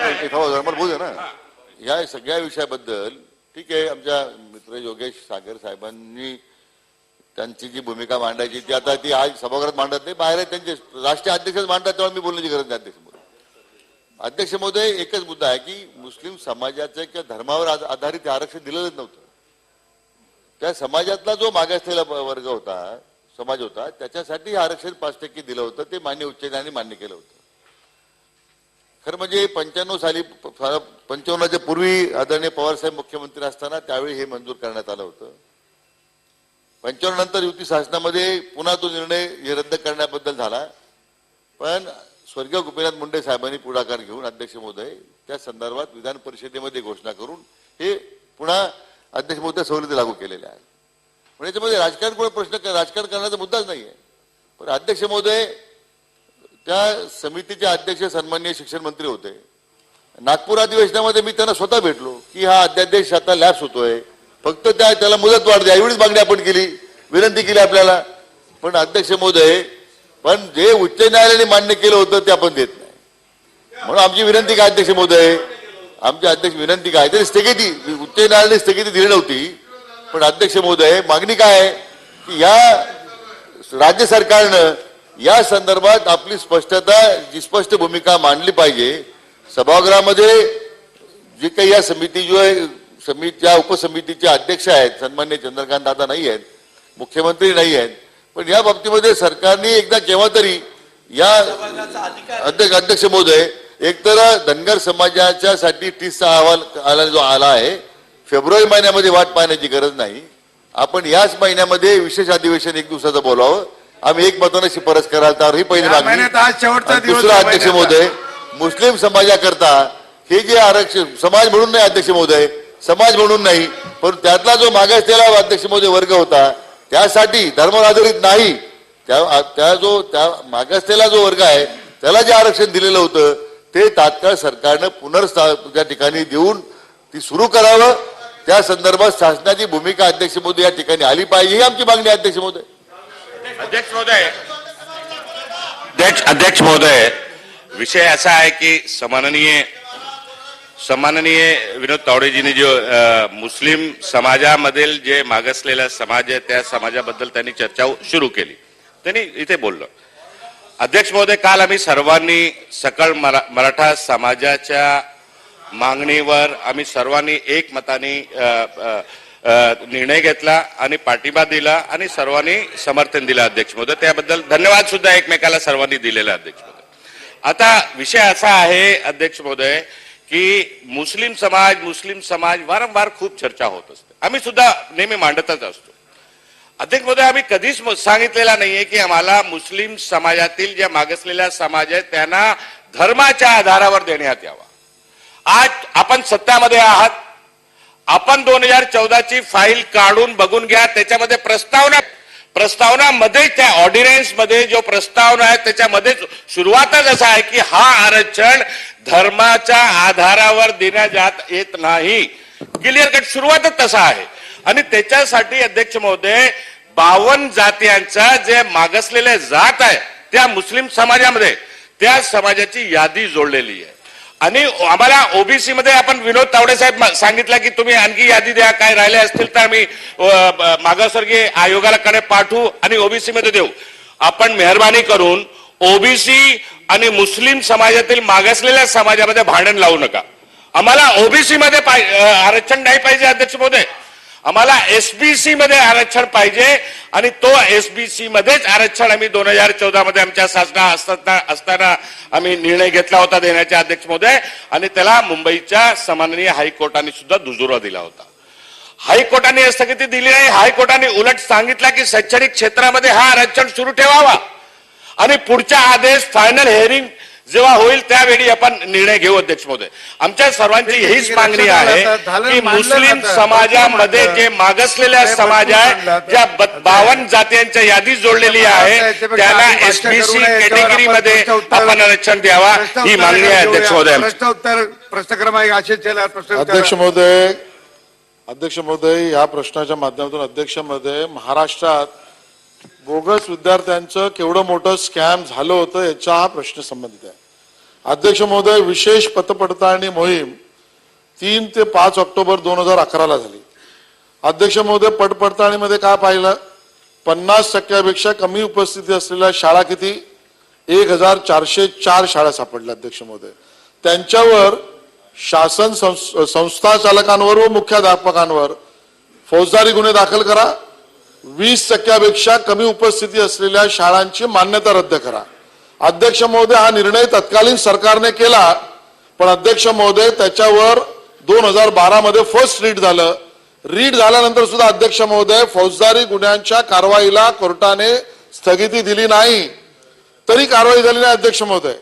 हे थांबा बोलू ना. या सगळ्या विषयाबद्दल ठीक आहे आमच्या मित्र योगेश सागर साहेबांनी त्यांची जी भूमिका मांडायची ती आता ती आज सभागृहात मांडत नाही. बाहेर त्यांचे राष्ट्रीय अध्यक्षच मांडतात तेव्हा मी बोलण्याची गरज नाही अध्यक्ष महोदय. अध्यक्ष महोदय एकच मुद्दा आहे की मुस्लिम समाजाचं किंवा धर्मावर आधारित आरक्षण दिलेलंच नव्हतं. त्या समाजातला जो मागासलेला वर्ग होता समाज होता त्याच्यासाठी आरक्षण पाच टक्के दिलं होतं ते मान्य उच्च न्यायालयाने मान्य केलं होतं. खरं म्हणजे पंच्याण्णव साली पंचावन्नच्या पूर्वी आदरणीय पवारसाहेब मुख्यमंत्री असताना त्यावेळी हे मंजूर करण्यात आलं होतं. पंच्याण्णव नंतर युती शासनामध्ये पुन्हा तो निर्णय हे रद्द करण्याबद्दल झाला. पण स्वर्गीय गोपीनाथ मुंडे साहेबांनी पुढाकार घेऊन अध्यक्ष महोदय त्या संदर्भात विधान परिषदेमध्ये घोषणा करून हे पुन्हा अध्यक्ष महोदय सवलती लागू केलेल्या आहेत. पण याच्यामध्ये राजकारण कोणी प्रश्न राजकारण करण्याचा मुद्दाच नाही आहे पण अध्यक्ष महोदय त्या समितीचे अध्यक्ष सन्मान्य शिक्षण मंत्री होते. नागपूर अधिवेशनामध्ये मी त्यांना स्वतः भेटलो की हा अध्यादेश आता लॅप्स होतोय. फक्त त्या त्याला मुदत वाढ द्या एवढीच मागणी आपण केली विनंती केली आपल्याला. पण अध्यक्ष महोदय पण जे उच्च न्यायालयाने मान्य केलं होतं ते आपण देत नाही. म्हणून आमची विनंती काय अध्यक्ष महोदय आमचे अध्यक्ष विनंती काय तरी स्थगिती उच्च न्यायालयाने स्थगिती दिली नव्हती. पण अध्यक्ष महोदय मागणी काय आहे की या राज्य सरकारनं या संदर्भात आपली स्पष्टता जी स्पष्ट भूमिका मांडली पाहिजे सभागृहामध्ये जे काही या समिती जो आहे समिती या उपसमितीचे अध्यक्ष आहेत सन्मान्य चंद्रकांत दादा नाही आहेत मुख्यमंत्री नाही आहेत पण या बाबतीमध्ये सरकारने एकदा केव्हा तरी या अध्यक्ष अध्यक्ष महोदय एकतर धनगर समाजाच्या साठी टीसचा अहवाल आला जो आला आहे फेब्रुवारी महिन्यामध्ये वाट पाहण्याची गरज नाही. आपण याच महिन्यामध्ये विशेष अधिवेशन एक दिवसाचं बोलावं. आम्ही एक मतानं शिफारस कराल तर ही पहिली मागणी. दुसरा अध्यक्ष. महोदय मुस्लिम समाजाकरता हे जे आरक्षण समाज म्हणून नाही अध्यक्ष महोदय समाज म्हणून नाही पण त्यातला जो मागासलेला अध्यक्ष महोदय वर्ग होता त्यासाठी धर्मावर आधारित नाही त्या त्या जो त्या मागासलेला जो वर्ग आहे त्याला जे आरक्षण दिलेलं होतं ते तात्काळ सरकारनं पुनर्स्था त्या ठिकाणी देऊन ती सुरू करावं. त्या संदर्भात शासनाची भूमिका अध्यक्ष मोदी या ठिकाणी आली पाहिजे ही आमची मागणी अध्यक्ष महोदय. अध्यक्ष महोदय. अध्यक्ष अध्यक्ष महोदय. विषय असा आहे की सन्माननीय सन्माननीय विनोद तावडेजींनी जो मुस्लिम समाजामधील जे मागासलेला समाज आहे त्या समाजाबद्दल त्यांनी चर्चा सुरू केली. त्यांनी इथे बोललं. अध्यक्ष महोदय काल आम्ही सर्वांनी सकळ मरा मराठा समाजाच्या मागणीवर आम्ही सर्वांनी एकमताने निर्णय घेतला आणि पाठिंबा दिला आणि सर्वांनी समर्थन दिलं अध्यक्ष महोदय त्याबद्दल धन्यवाद सुद्धा एकमेकाला सर्वांनी दिलेला अध्यक्ष महोदय आता विषय असा आहे अध्यक्ष महोदय की मुस्लिम समाज मुस्लिम समाज वारंवार खूप चर्चा होत असते. आम्ही सुद्धा नेहमी मांडतच असतो. अध्यक्ष महोदय आम्ही कधीच सांगितलेला नाहीये की आम्हाला मुस्लिम समाजातील ज्या मागासलेल्या समाज आहेत त्यांना धर्माच्या आधारावर देण्यात यावा. आज आपण सत्तामध्ये आहात आपण दोन हजार चौदाची फाईल काढून बघून घ्या. त्याच्यामध्ये प्रस्तावना प्रस्तावनामध्ये त्या ऑर्डिनन्समध्ये जो प्रस्तावना आहे त्याच्यामध्ये सुरुवातच असा आहे की हा आरक्षण धर्माच्या आधारावर देण्यात जात येत नाही. क्लिअर कट सुरुवातच तसा आहे. आणि त्याच्यासाठी अध्यक्ष महोदय बावन्न जातीयांचा जे मागसलेले जात आहे त्या मुस्लिम समाजामध्ये त्या समाजाची यादी जोडलेली आहे. आणि आम्हाला ओबीसी मध्ये आपण विनोद तावडे साहेब सांगितलं की तुम्ही आणखी यादी द्या काय राहिले असतील तर आम्ही मागासवर्गीय आयोगाला कडे पाठवू आणि ओबीसी मध्ये देऊ. आपण मेहरबानी करून ओबीसी आणि मुस्लिम समाजातील मागासलेल्या समाजामध्ये भांडण लावू नका. आम्हाला ओबीसी मध्ये आरक्षण नाही पाहिजे अध्यक्ष महोदय. आम्हाला एसबीसी मध्ये आरक्षण पाहिजे आणि तो एसबीसी मध्येच आरक्षण आम्ही दोन हजार चौदा मध्ये आमच्या शासना असताना असताना आम्ही निर्णय घेतला होता देण्याचे अध्यक्ष महोदय. आणि त्याला मुंबईच्या सन्माननीय हायकोर्टाने सुद्धा दुजोरा दिला होता. हायकोर्टाने स्थगिती दिली नाही. हायकोर्टाने उलट सांगितलं की शैक्षणिक क्षेत्रामध्ये हा आरक्षण सुरू ठेवावा. आणि पुढचा आदेश फायनल हेअरिंग जेव्हा होईल त्यावेळी आपण निर्णय घेऊ अध्यक्ष महोदय. आमच्या सर्वांची हीच मागणी आहे की मुस्लिम समाजामध्ये जे मागासलेल्या समाज आहे ज्या बावन्न जातीयांच्या यादी जोडलेली आहे त्याला एसबीसी कॅटेगरी मध्ये आपण आरक्षण द्यावा ही मागणी आहे अध्यक्ष महोदय. प्रश्न उत्तर प्रश्न क्रमांक अध्यक्ष महोदय अध्यक्ष महोदय या प्रश्नाच्या माध्यमातून अध्यक्ष महोदय महाराष्ट्रात बोगस विद्यार्थ्यांचं केवढं मोठं स्कॅम झालं होतं याचा हा प्रश्न संबंधित आहे. अध्यक्ष महोदय विशेष पतपडताळणी मोहीम तीन ते पाच ऑक्टोबर दोन हजार अकराला झाली. अध्यक्ष महोदय पटपडताळणीमध्ये काय पाहिलं? पन्नास टक्क्यापेक्षा कमी उपस्थिती असलेल्या शाळा किती? एक हजार चारशे चार शाळा सापडल्या अध्यक्ष महोदय. त्यांच्यावर शासन संस्था चालकांवर व मुख्याध्यापकांवर फौजदारी गुन्हे दाखल करा. वीस टक्क्यापेक्षा कमी उपस्थिती असलेल्या शाळांची मान्यता रद्द करा. अध्यक्ष महोदय हा निर्णय तत्कालीन सरकारने केला पण अध्यक्ष महोदय त्याच्यावर दोन हजार बारा मध्ये फर्स्ट रीड झालं. रीड झाल्यानंतर सुद्धा अध्यक्ष महोदय फौजदारी गुन्ह्यांच्या कारवाईला कोर्टाने स्थगिती दिली नाही. तरी कारवाई झाली नाही अध्यक्ष महोदय.